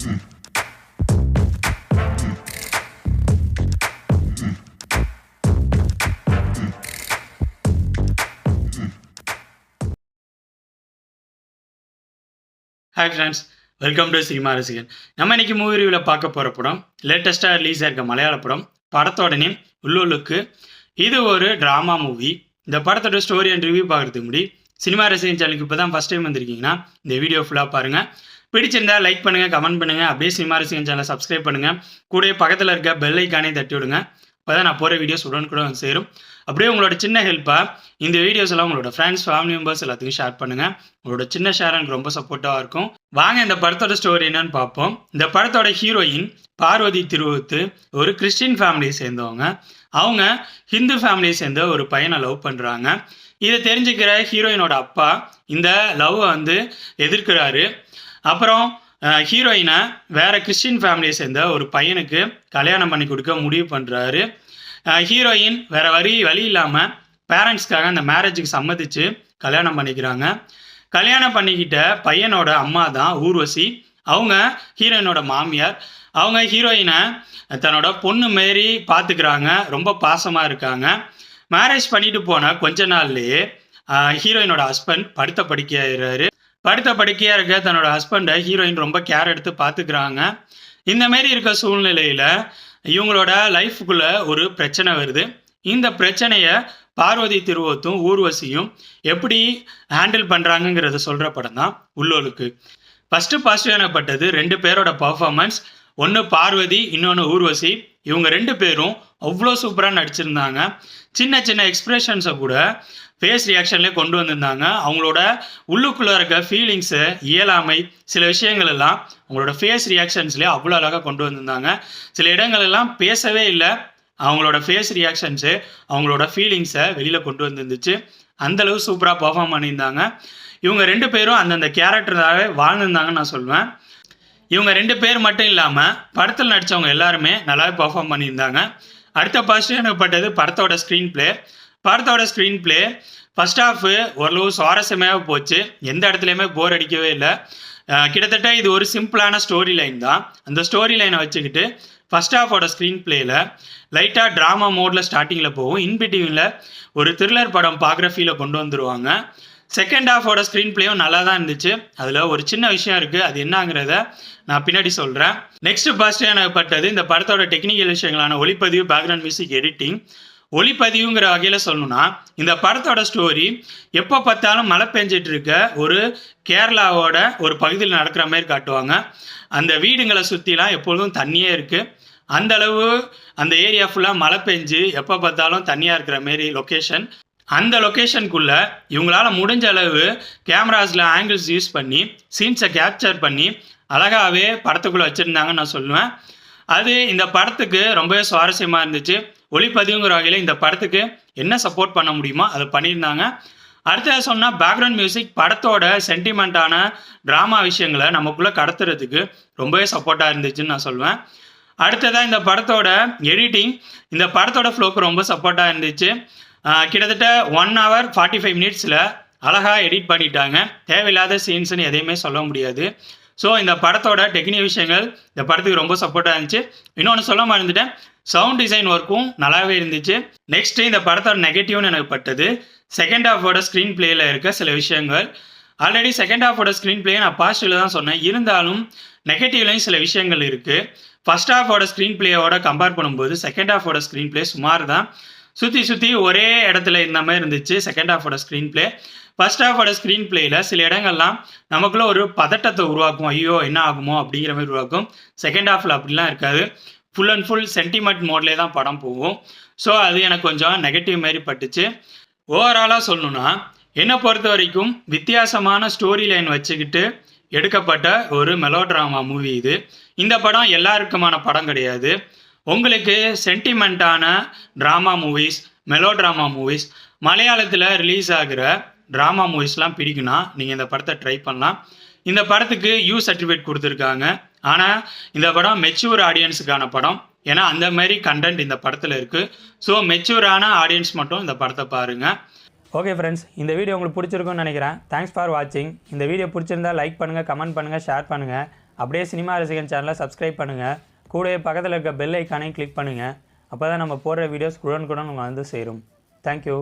Hi friends welcome to cinema Rasigan நம்ம இன்னைக்கு movie ரிவியூவில் பார்க்க போகிற படம் லேட்டஸ்ட்டாக ரிலீஸ் ஆயிருக்க மலையாள படம். படத்தோட நேம் உள்ளுலுக்கு இது ஒரு ட்ராமா மூவி இந்த படத்தோட ஸ்டோரி அண்ட் ரிவ்யூ பார்க்குறதுக்கு முடி சினிமா ரசிகன் சேனலுக்கு இப்போ தான் ஃபஸ்ட் டைம் வந்திருக்கீங்கன்னா இந்த வீடியோ ஃபுல்லாக பாருங்கள் பிடிச்சிருந்தா லைக் பண்ணுங்கள் கமெண்ட் பண்ணுங்கள் அப்படியே சினிமா ரசிகன் சேனலை சப்ஸ்கிரைப் பண்ணுங்கள் கூடவே பக்கத்தில் இருக்க பெல் ஐக்கானே தட்டி விடுங்க. அப்போ தான் நான் போகிற வீடியோஸ் உடனுக்குடன் வந்து சேரும். அப்படியே உங்களோட சின்ன ஹெல்ப்பாக இந்த வீடியோஸ் எல்லாம் உங்களோட ஃப்ரெண்ட்ஸ் ஃபேமிலி மெம்பர்ஸ் எல்லாத்துக்கும் ஷேர் பண்ணுங்கள் உங்களோட சின்ன ஷேர் எனக்கு ரொம்ப சப்போர்ட்டாக இருக்கும். வாங்க இந்த படத்தோட ஸ்டோரி என்னன்னு பார்ப்போம். இந்த படத்தோட ஹீரோயின் பார்வதி திருவத்து ஒரு கிறிஸ்டின் ஃபேமிலியை சேர்ந்தவங்க. அவங்க ஹிந்து ஃபேமிலியை சேர்ந்த ஒரு பையனை லவ் பண்ணுறாங்க இதை தெரிஞ்சுக்கிற ஹீரோயினோட அப்பா இந்த லவ்வை வந்து எதிர்க்கிறாரு. அப்புறம் ஹீரோயினை வேற கிறிஸ்டின் ஃபேமிலியை சேர்ந்த ஒரு பையனுக்கு கல்யாணம் பண்ணி கொடுக்க முடிவு பண்ணுறாரு ஹீரோயின் வேற வழி வழி இல்லாமல் பேரண்ட்ஸ்க்காக அந்த மேரேஜுக்கு சம்மதித்து கல்யாணம் பண்ணிக்கிறாங்க. கல்யாணம் பண்ணிக்கிட்ட பையனோட அம்மா தான் ஊர்வசி. அவங்க ஹீரோயினோட மாமியார். அவங்க ஹீரோயினை தன்னோட பொண்ணு மாரி பார்த்துக்கிறாங்க ரொம்ப பாசமாக இருக்காங்க. மேரேஜ் பண்ணிட்டு போன கொஞ்ச நாள்லேயே ஹீரோயினோட ஹஸ்பண்ட் படுத்த படிக்கிறாரு படுத்த படுக்கையாக இருக்க தன்னோட ஹஸ்பண்டை ஹீரோயின் ரொம்ப கேர் எடுத்து பார்த்துக்கிறாங்க. இந்த மாரி இருக்க சூழ்நிலையில் இவங்களோட லைஃபுக்குள்ள ஒரு பிரச்சனை வருது. இந்த பிரச்சனையை பார்வதி திருவத்தும் ஊர்வசியும் எப்படி ஹேண்டில் பண்ணுறாங்கங்கிறத சொல்கிற படம் தான் உள்ளோலுக்கு ஃபஸ்ட்டு பாசிட்டிவ் எனப்பட்டது ரெண்டு பேரோட பர்ஃபார்மன்ஸ் ஒன்று பார்வதி இன்னொன்று ஊர்வசி. இவங்க ரெண்டு பேரும் அவ்வளோ சூப்பராக நடிச்சிருந்தாங்க. சின்ன சின்ன எக்ஸ்பிரஷன்ஸை கூட ஃபேஸ் ரியாக்ஷன்லேயே கொண்டு வந்திருந்தாங்க. அவங்களோட உள்ளுக்குள்ளே இருக்க ஃபீலிங்ஸு இயலாமை சில விஷயங்கள் எல்லாம் அவங்களோட ஃபேஸ் ரியாக்ஷன்ஸ்லேயே அவ்வளோ அழகாக கொண்டு வந்திருந்தாங்க. சில இடங்கள் எல்லாம் பேசவே இல்லை. அவங்களோட ஃபேஸ் ரியாக்ஷன்ஸு அவங்களோட ஃபீலிங்ஸை வெளியில் கொண்டு வந்துருந்துச்சு. அந்தளவு சூப்பராக பர்ஃபார்ம் பண்ணியிருந்தாங்க. இவங்க ரெண்டு பேரும் அந்தந்த கேரக்டராகவே வாழ்ந்திருந்தாங்கன்னு நான் சொல்லுவேன் இவங்க ரெண்டு பேர் மட்டும் இல்லாமல் படத்தில் நடித்தவங்க எல்லாருமே நல்லாவே பர்ஃபார்ம் பண்ணியிருந்தாங்க. அடுத்த பாசிட்டிவ் படத்தோட ஸ்க்ரீன் ப்ளே படத்தோட ஸ்க்ரீன் பிளே ஃபர்ஸ்ட் ஆஃப் ஓரளவு சுவாரஸ்யமாக போச்சு. எந்த இடத்துலையுமே போர் அடிக்கவே இல்லை. கிட்டத்தட்ட இது ஒரு சிம்பிளான ஸ்டோரி லைன் தான். அந்த ஸ்டோரி லைனை வச்சுக்கிட்டு ஃபர்ஸ்ட் ஆஃபோட ஸ்க்ரீன் பிளேயில் லைட்டாக ட்ராமா மோடில் ஸ்டார்டிங்கில் போகும். இன்பிட்வீனில் ஒரு த்ரில்லர் படம் பார்க்குற ஃபீலை கொண்டு வந்துருவாங்க. செகண்ட் ஹாஃபோட ஸ்க்ரீன் பிளேயும் நல்லா தான் இருந்துச்சு. அதில் ஒரு சின்ன விஷயம் இருக்குது அது என்னங்கிறத நான் பின்னாடி சொல்கிறேன் நெக்ஸ்ட் பாசிட்டிவ் எனப்பட்டது இந்த படத்தோட டெக்னிக்கல் விஷயங்களான ஒளிப்பதிவு பேக்ரவுண்ட் மியூசிக் எடிட்டிங் ஒளிப்பதிவுங்கிற வகையில் சொல்லணும்னா இந்த படத்தோட ஸ்டோரி எப்போ பார்த்தாலும் மழை பெஞ்சிட்டு இருக்க ஒரு கேரளாவோட ஒரு பகுதியில் நடக்கிற மாதிரி காட்டுவாங்க. அந்த வீடுங்களை சுற்றிலாம் எப்பொழுதும் தண்ணியே இருக்குது அந்த அளவு அந்த ஏரியா ஃபுல்லாக மழை பெஞ்சு எப்போ பார்த்தாலும் தண்ணியாக இருக்கிற மாரி லொக்கேஷன் அந்த லொக்கேஷனுக்குள்ளே இவங்களால முடிஞ்ச அளவு கேமராஸில் ஆங்கிள்ஸ் யூஸ் பண்ணி சீன்ஸை கேப்சர் பண்ணி அழகாகவே படத்துக்குள்ளே வச்சுருந்தாங்கன்னு நான் சொல்லுவேன். அது இந்த படத்துக்கு ரொம்பவே சுவாரஸ்யமாக இருந்துச்சு. ஒளிப்பதிவுங்கிற வகையில் இந்த படத்துக்கு என்ன சப்போர்ட் பண்ண முடியுமோ அதை பண்ணியிருந்தாங்க. அடுத்தது சொன்னால் பேக்ரவுண்ட் மியூசிக் படத்தோட சென்டிமெண்ட்டான ட்ராமா விஷயங்களை நமக்குள்ளே கடத்துறதுக்கு ரொம்பவே சப்போர்ட்டாக இருந்துச்சுன்னு நான் சொல்லுவேன். அடுத்ததாக இந்த படத்தோட எடிட்டிங் இந்த படத்தோட ஃப்ளோக்கு ரொம்ப சப்போர்ட்டாக இருந்துச்சு. கிட்டத்தட்ட ஒன் ஹவர் ஃபார்ட்டி ஃபைவ் மினிட்ஸில் அழகாக எடிட் பண்ணிட்டாங்க. தேவையில்லாத சீன்ஸ்னு எதையுமே சொல்ல முடியாது. ஸோ இந்த படத்தோட டெக்னிக் விஷயங்கள் இந்த படத்துக்கு ரொம்ப சப்போர்ட்டாக இருந்துச்சு. இன்னொன்று சொல்ல மறந்துட்டேன். சவுண்ட் டிசைன் ஒர்க்கும் நல்லாவே இருந்துச்சு. நெக்ஸ்ட்டு இந்த படத்தோட நெகட்டிவ்னு எனக்கு பட்டது செகண்ட் ஹாஃபோட ஸ்க்ரீன் பிளேயில் இருக்க சில விஷயங்கள். ஆல்ரெடி செகண்ட் ஹாஃபோட ஸ்க்ரீன் பிளே நான் பாசிட்டிவில் தான் சொன்னேன். இருந்தாலும் நெகட்டிவ்லையும் சில விஷயங்கள் இருக்குது ஃபஸ்ட் ஹாஃபோட ஸ்க்ரீன் பிளேயோட கம்பேர் பண்ணும்போது செகண்ட் ஹாஃபோட ஸ்க்ரீன் பிளே சுமார் தான் சுற்றி சுற்றி ஒரே இடத்துல இருந்த மாதிரி இருந்துச்சு செகண்ட் ஹாஃபோட ஸ்க்ரீன் பிளே ஃபர்ஸ்ட் ஹாஃபோட ஸ்க்ரீன் பிளேயில் சில இடங்கள்லாம் நமக்குள்ள ஒரு பதட்டத்தை உருவாக்கும். ஐயோ என்ன ஆகுமோ அப்படிங்கிற மாதிரி உருவாக்கும். செகண்ட் ஹாஃபில் அப்படிலாம் இருக்காது. ஃபுல் அண்ட் ஃபுல் சென்டிமெண்ட் மோட்லேயே தான் படம் போகும். ஸோ அது எனக்கு கொஞ்சம் நெகட்டிவ் மாதிரி பட்டுச்சு. ஓவராலாக சொல்லணும்னா என்னை பொறுத்த வரைக்கும் வித்தியாசமான ஸ்டோரி லைன் வச்சுக்கிட்டு எடுக்கப்பட்ட ஒரு மெலோ ட்ராமா மூவி இது. இந்த படம் எல்லாருக்குமான படம் கிடையாது. உங்களுக்கு சென்டிமெண்ட்டான drama movies melo drama movies மலையாளத்தில் ரிலீஸ் ஆகிற ட்ராமா மூவிஸ்லாம் பிடிக்குன்னா நீங்கள் இந்த படத்தை ட்ரை பண்ணலாம். இந்த படத்துக்கு யூ சர்டிஃபிகேட் கொடுத்துருக்காங்க. ஆனால் இந்த படம் மெச்சூர் ஆடியன்ஸுக்கான படம். ஏன்னா அந்த மாதிரி கண்டென்ட் இந்த படத்தில் இருக்குது ஸோ மெச்சூரான ஆடியன்ஸ் மட்டும் இந்த படத்தை பாருங்கள் ஓகே ஃப்ரெண்ட்ஸ் இந்த வீடியோ உங்களுக்கு பிடிச்சிருக்குன்னு நினைக்கிறேன். தேங்க்ஸ் ஃபார் வாட்சிங் இந்த வீடியோ பிடிச்சிருந்தா லைக் பண்ணுங்கள் கமெண்ட் பண்ணுங்கள் ஷேர் பண்ணுங்கள் அப்படியே சினிமா ரசிகன் சேனலை சப்ஸ்கிரைப் பண்ணுங்கள் கூடவே பக்கத்தில் இருக்க பெல் ஐக்கானையும் கிளிக் பண்ணுங்கள் அப்போ தான் நம்ம போடுற வீடியோஸ் குடன் குடன் உங்களுக்கு வந்து சேரும். தேங்க்யூ